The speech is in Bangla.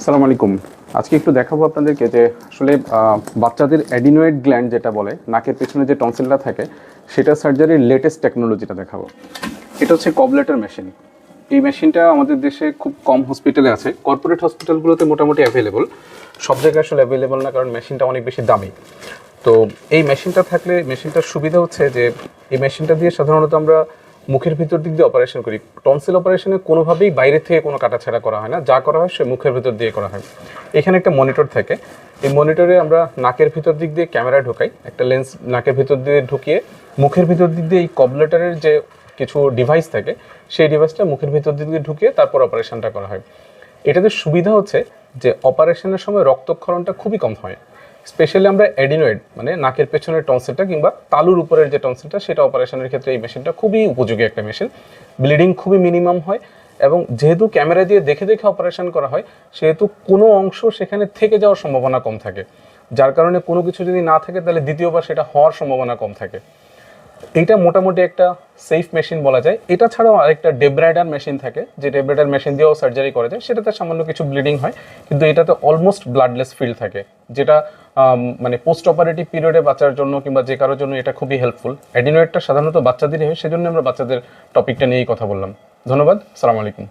আসসালামু আলাইকুম। আজকে একটু দেখাবো আপনাদেরকে যে আসলে বাচ্চাদের অ্যাডিনোয়েড গ্ল্যান্ড যেটা বলে, নাকের পেছনে যে টনসিলটা থাকে, সেটা সার্জারির লেটেস্ট টেকনোলজিটা দেখাবো। এটা হচ্ছে কবলেটার মেশিন এই মেশিনটা আমাদের দেশে খুব কম হসপিটালে আছে। কর্পোরেট হসপিটালগুলোতে মোটামুটি অ্যাভেলেবল সব জায়গায় আসলে অ্যাভেলেবল না, কারণ মেশিনটা অনেক বেশি দামি। তো এই মেশিনটা থাকলে মেশিনটার সুবিধা হচ্ছে যে, এই মেশিনটা দিয়ে সাধারণত আমরা মুখের ভিতর দিক দিয়ে অপারেশন করি। টনসিল অপারেশনে কোনোভাবেই বাইরে থেকে কোনো কাটাছাড়া করা হয় না। যা করা হয় সে মুখের ভিতর দিয়ে করা হয়। এখানে একটা মনিটর থাকে। এই মনিটরে আমরা নাকের ভিতর দিক দিয়ে ক্যামেরা ঢোকাই। একটা লেন্স নাকের ভিতর দিয়ে ঢুকিয়ে মুখের ভিতর দিক দিয়ে এই কবলেটারের যে কিছু ডিভাইস থাকে, সেই ডিভাইসটা মুখের ভিতর দিক দিয়ে ঢুকিয়ে তারপর অপারেশনটা করা হয়। এটাতে সুবিধা হচ্ছে যে অপারেশনের সময় রক্তক্ষরণটা খুবই কম হয়। স্পেশালি আমরা অ্যাডিনয়েড মানে নাকের পেছনের টনসিলটা কিংবা তালুর উপরের যে টনসিলটা সেটা অপারেশনের ক্ষেত্রে এই মেশিনটা খুবই উপযোগী একটা মেশিন ব্লিডিং খুবই মিনিমাম হয় এবং যেহেতু ক্যামেরা দিয়ে দেখে দেখে অপারেশন করা হয়, সেহেতু কোনো অংশ সেখানে থেকে যাওয়ার সম্ভাবনা কম থাকে। যার কারণে কোনো কিছু যদি না থাকে, তাহলে দ্বিতীয়বার সেটা হওয়ার সম্ভাবনা কম থাকে। এইটা মোটামুটি একটা সেফ মেশিন বলা যায়। এটা ছাড়াও আরেকটা ডেব্রাইডার মেশিন থাকে, যে ডেব্রাইডার মেশিন দিয়েও সার্জারি করা যায়। সেটাতে সামান্য কিছু ব্লিডিং হয়, কিন্তু এটাতে অলমোস্ট ব্লাডলেস ফিল থাকে, যেটা মানে পোস্ট অপারেটিভ পিরিয়ডে বাচ্চার জন্য কিংবা যে কারোর জন্য এটা খুবই হেল্পফুল অ্যাডিনোয়েডটা সাধারণত বাচ্চাদেরই হয় সেজন্য আমরা বাচ্চাদের টপিকটা নিয়েই কথা বললাম। ধন্যবাদ, সালাম আলাইকুম।